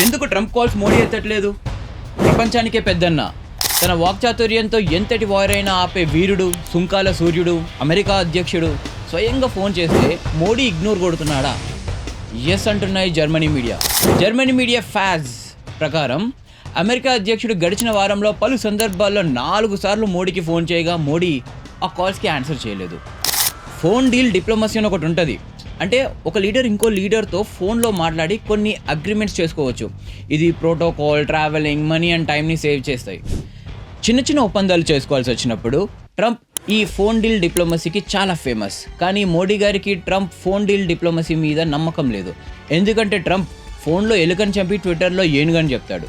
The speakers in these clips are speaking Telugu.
ఎందుకు ట్రంప్ కాల్స్ మోడీ ఎత్తట్లేదు? ప్రపంచానికే పెద్దన్న. తన వాక్చాతుర్యంతో ఎంతటి వారైనా ఆపే వీరుడు సుంకాల సూర్యుడు అమెరికా అధ్యక్షుడు స్వయంగా ఫోన్ చేస్తే మోడీ ఇగ్నోర్ కొడుతున్నాడా? ఎస్ అంటున్నాయి జర్మనీ మీడియా. జర్మనీ మీడియా ఫ్యాజ్ ప్రకారం అమెరికా అధ్యక్షుడు గడిచిన వారంలో పలు సందర్భాల్లో నాలుగు సార్లు మోడీకి ఫోన్ చేయగా మోడీ ఆ కాల్స్కి ఆన్సర్ చేయలేదు. ఫోన్ డీల్ డిప్లొమసీ అని ఒకటి ఉంటుంది. అంటే ఒక లీడర్ ఇంకో లీడర్తో ఫోన్లో మాట్లాడి కొన్ని అగ్రిమెంట్స్ చేసుకోవచ్చు. ఇది ప్రోటోకాల్ ట్రావెలింగ్ మనీ అండ్ టైంని సేవ్ చేస్తాయి. చిన్న చిన్న ఒప్పందాలు చేసుకోవాల్సి వచ్చినప్పుడు ట్రంప్ ఈ ఫోన్ డీల్ డిప్లొమసీకి చాలా ఫేమస్. కానీ మోడీ గారికి ట్రంప్ ఫోన్ డీల్ డిప్లొమసీ మీద నమ్మకం లేదు. ఎందుకంటే ట్రంప్ ఫోన్లో ఎలుకని చంపి ట్విట్టర్లో ఏనుగని చెప్తాడు.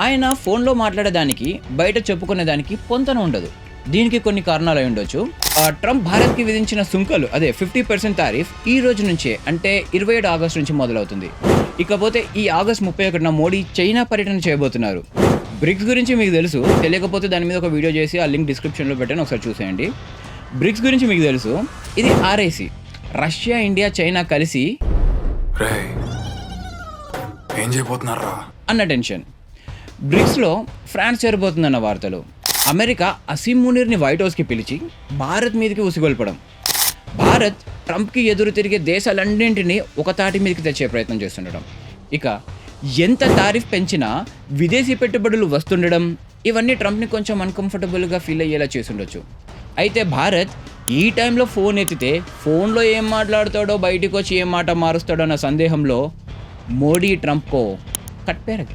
ఆయన ఫోన్లో మాట్లాడేదానికి బయట చెప్పుకునేదానికి పొంతన ఉండదు. దీనికి కొన్ని కారణాలు అయి ఉండొచ్చు. ఆ, ట్రంప్ భారత్కి విధించిన సుంకలు అదే ఫిఫ్టీ పర్సెంట్ తారీఫ్ ఈ రోజు నుంచే అంటే ఇరవై ఏడు ఆగస్టు నుంచి మొదలవుతుంది. ఇకపోతే ఈ ఆగస్ట్ ముప్పై ఒకటిన మోడీ చైనా పర్యటన చేయబోతున్నారు. బ్రిక్స్ గురించి మీకు తెలుసు తెలియకపోతే దాని మీద ఒక వీడియో చేసి ఆ లింక్ డిస్క్రిప్షన్లో పెట్టాను ఒకసారి చూసేయండి. బ్రిక్స్ గురించి మీకు తెలుసు ఇది ఆర్ఐసి రష్యా ఇండియా చైనా కలిసి ఏం చేయబోతున్నారా అన్న టెన్షన్. బ్రిక్స్లో ఫ్రాన్స్ చేరబోతుందన్న వార్తలు. అమెరికా అసీం మునీర్ని వైట్ హౌస్కి పిలిచి భారత్ మీదకి ఉసిగొల్పడం. భారత్ ట్రంప్కి ఎదురు తిరిగే దేశాలన్నింటినీ ఒక తాటి మీదకి తెచ్చే ప్రయత్నం చేస్తుండడం. ఇక ఎంత తారీఫ్ పెంచినా విదేశీ పెట్టుబడులు వస్తుండడం ఇవన్నీ ట్రంప్ని కొంచెం అన్కంఫర్టబుల్గా ఫీల్ అయ్యేలా చేసుండొచ్చు అయితే భారత్ ఈ టైంలో ఫోన్ ఎత్తితే ఫోన్లో ఏం మాట్లాడతాడో బయటకు వచ్చి ఏం మాట మారుస్తాడో అన్న సందేహంలో మోడీ ట్రంప్కో కట్ పే రక్